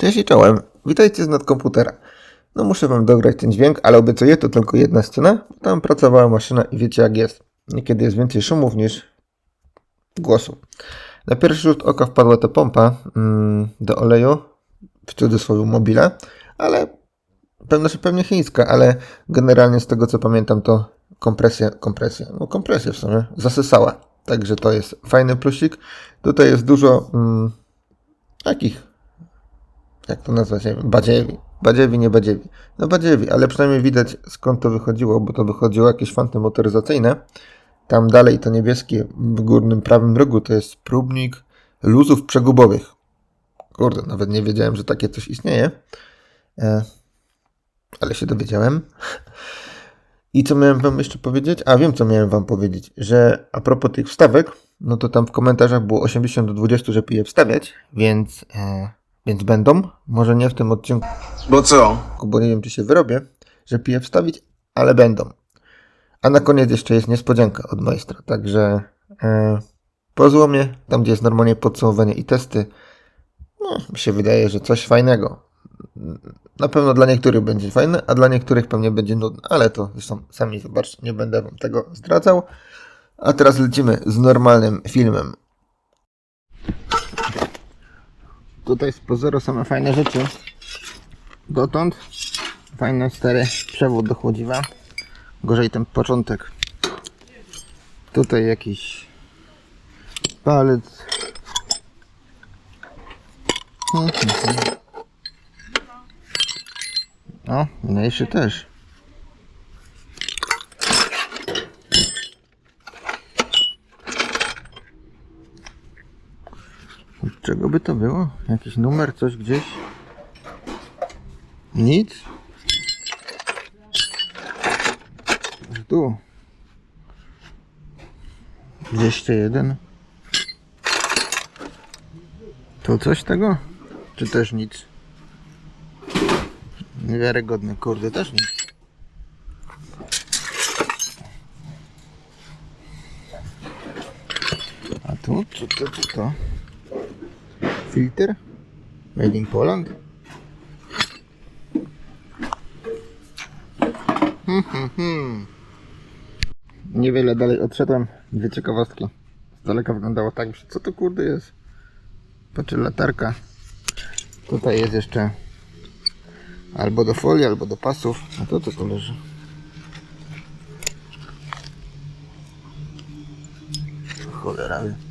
Cześć i czołem, witajcie z nadkomputera. No muszę wam dograć ten dźwięk, ale obiecuję, to tylko jedna scena, bo tam pracowała maszyna i wiecie jak jest. Niekiedy jest więcej szumów niż głosu. Na pierwszy rzut oka wpadła ta pompa mm, do oleju, w cudzysłowie mobila, ale pewno, że pewnie chińska, ale generalnie z tego co pamiętam to kompresja, kompresja, no kompresja w sumie, zasysała. Także to jest fajny plusik. Tutaj jest dużo mm, takich jak to nazwać, nie wiem, badziewi. Badziewi, nie badziewi. No badziewi, ale przynajmniej widać skąd to wychodziło, bo to wychodziło jakieś fanty motoryzacyjne. Tam dalej to niebieskie w górnym prawym rogu to jest próbnik luzów przegubowych. Kurde, nawet nie wiedziałem, że takie coś istnieje. E, ale się dowiedziałem. I co miałem wam jeszcze powiedzieć? A wiem, co miałem wam powiedzieć, że a propos tych wstawek, no to tam w komentarzach było 80 do 20, żeby je wstawiać, więc, e, więc będą. Może nie w tym odcinku, Bo co? bo nie wiem, czy się wyrobię, żeby je wstawić, ale będą. A na koniec jeszcze jest niespodzianka od majstra, także e, po złomie, tam gdzie jest normalnie podsumowanie i testy, no, mi się wydaje, że coś fajnego. Na pewno dla niektórych będzie fajne, a dla niektórych pewnie będzie nudne, ale to zresztą sami zobaczcie, nie będę wam tego zdradzał. A teraz lecimy z normalnym filmem. Tutaj z pozoru same fajne rzeczy. Dotąd fajny stary przewód do chłodziwa. Gorzej ten początek. Tutaj jakiś palec. O, mniejszy też. Od czego by to było? Jakiś numer, coś gdzieś? Nic? Tu. 201. To coś tego? Czy też nic? Niewiarygodny, kurde, też nic. A tu? Co to, co to? Filter? Made in Poland? Hmm, hmm, hmm. Niewiele dalej odszedłem. Dwie ciekawostki. Z daleka wyglądało tak, że co to kurde jest? Patrzę, latarka. Tutaj jest jeszcze albo do folii, albo do pasów. A to co tu leży? Cholera wie.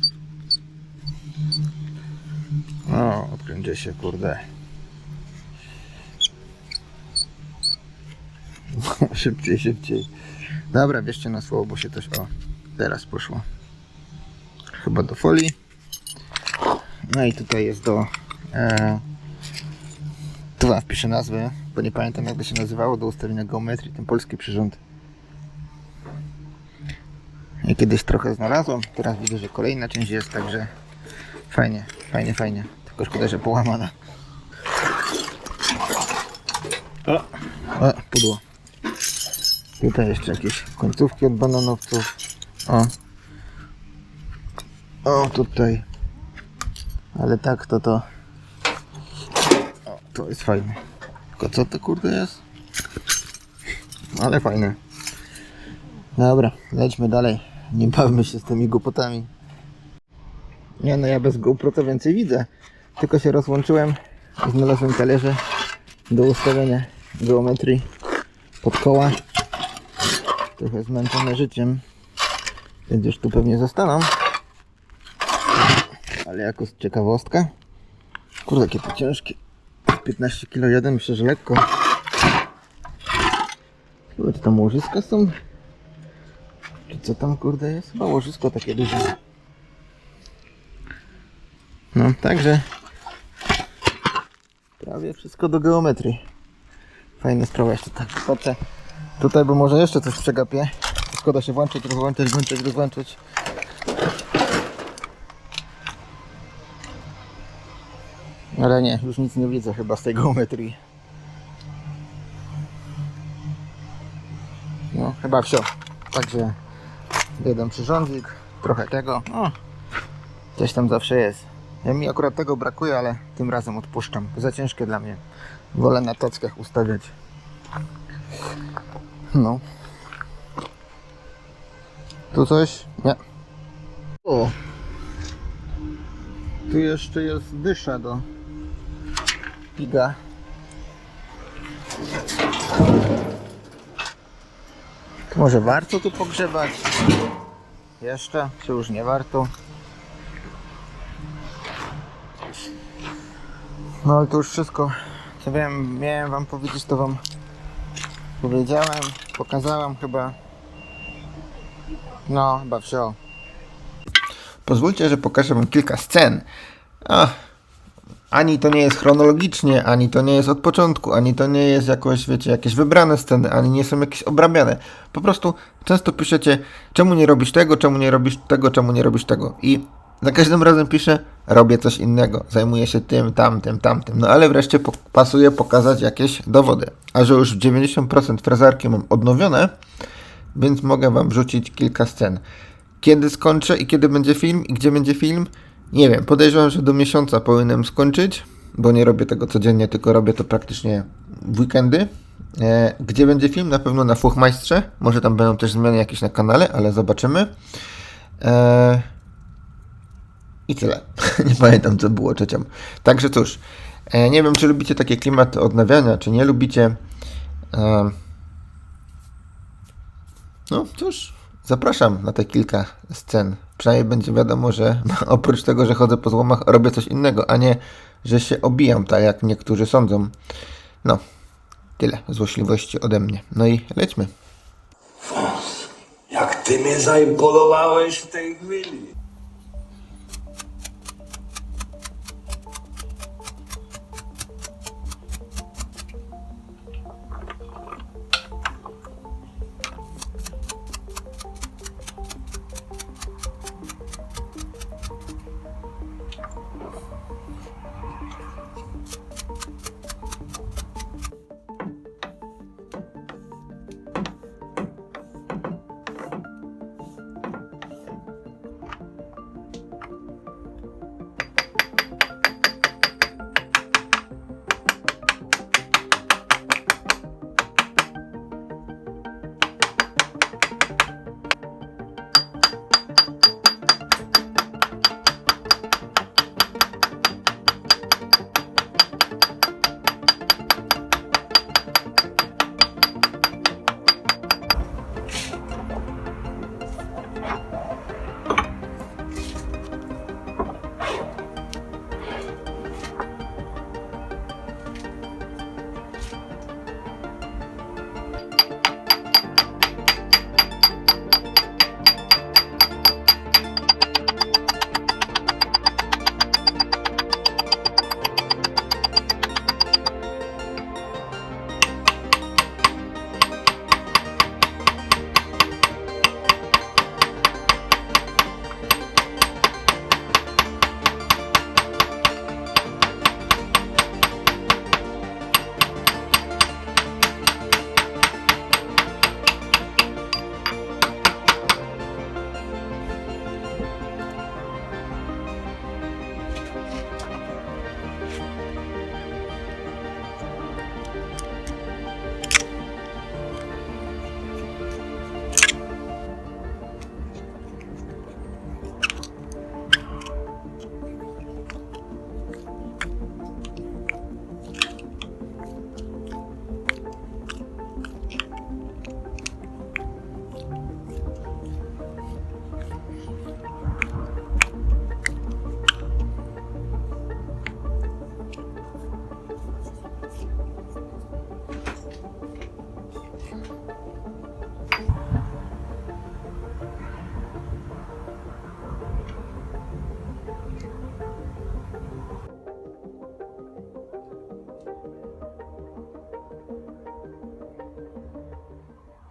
Odkręcie się, kurde. szybciej, szybciej. Dobra, bierzcie na słowo, bo się coś... O, teraz poszło. Chyba do folii. No i tutaj jest do... E, tu wam wpiszę nazwę, bo nie pamiętam jak to się nazywało, do ustawienia geometrii, ten polski przyrząd. Ja kiedyś trochę znalazłem, teraz widzę, że kolejna część jest, także fajnie, fajnie, fajnie. Tylko szkoda, że połamana. O, o pudło. Tutaj jeszcze jakieś końcówki od bananowców. O. O, tutaj. Ale tak to to. O, to jest fajne. Tylko co to kurde jest? Ale fajne. Dobra, lećmy dalej. Nie bawmy się z tymi głupotami. Nie no, ja bez GoPro to więcej widzę. Tylko się rozłączyłem i znalazłem talerze do ustawienia geometrii pod koła. Trochę zmęczone życiem, więc już tu pewnie zostaną. Ale jako ciekawostka. Kurde, jakie to ciężkie. 15 kg jeden, myślę, że lekko. Chyba to tam łożyska są? Czy co tam kurde jest? Chyba łożysko takie duże. No, także prawie wszystko do geometrii. Fajna sprawa jeszcze tak patrzę. Tutaj bo może jeszcze coś przegapię. Szkoda się włączyć, rozłączyć, włączyć, rozłączyć. Ale nie, już nic nie widzę chyba z tej geometrii. No, chyba wsio. Także jeden przyrządzik, trochę tego. O, coś tam zawsze jest. Ja mi akurat tego brakuje, ale tym razem odpuszczam. Za ciężkie dla mnie. Wolę na tockach ustawiać. No. Tu coś? Nie. O. Tu jeszcze jest dysza do piga. Może warto tu pogrzebać? Jeszcze? Czy już nie warto? No ale to już wszystko, co wiem, miałem wam powiedzieć, to wam powiedziałem, pokazałem chyba. No, chyba wsio. Pozwólcie, że pokażę wam kilka scen. Ach, ani to nie jest chronologicznie, ani to nie jest od początku, ani to nie jest jakoś, wiecie, jakieś wybrane sceny, ani nie są jakieś obrabiane. Po prostu często piszecie, czemu nie robisz tego, czemu nie robisz tego, czemu nie robisz tego. I za każdym razem piszę, robię coś innego, zajmuję się tym, tamtym, tamtym. No ale wreszcie pasuje pokazać jakieś dowody. A że już 90% frezarki mam odnowione, więc mogę wam wrzucić kilka scen. Kiedy skończę i kiedy będzie film i gdzie będzie film? Nie wiem, podejrzewam, że do miesiąca powinienem skończyć, bo nie robię tego codziennie, tylko robię to praktycznie w weekendy. E, gdzie będzie film? Na pewno na Fuchmajstrze. Może tam będą też zmiany jakieś na kanale, ale zobaczymy. E, I tyle. nie pamiętam, co było trzecią. Także cóż, e, nie wiem, czy lubicie takie klimaty odnawiania, czy nie lubicie. E, no cóż, zapraszam na te kilka scen. Przynajmniej będzie wiadomo, że oprócz tego, że chodzę po złomach, robię coś innego, a nie, że się obijam, tak jak niektórzy sądzą. No, tyle złośliwości ode mnie. No i lećmy. Jak ty mnie zaimponowałeś w tej chwili.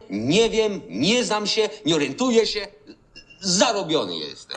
Nie wiem, nie znam się, nie orientuję się. Zarobiony jestem.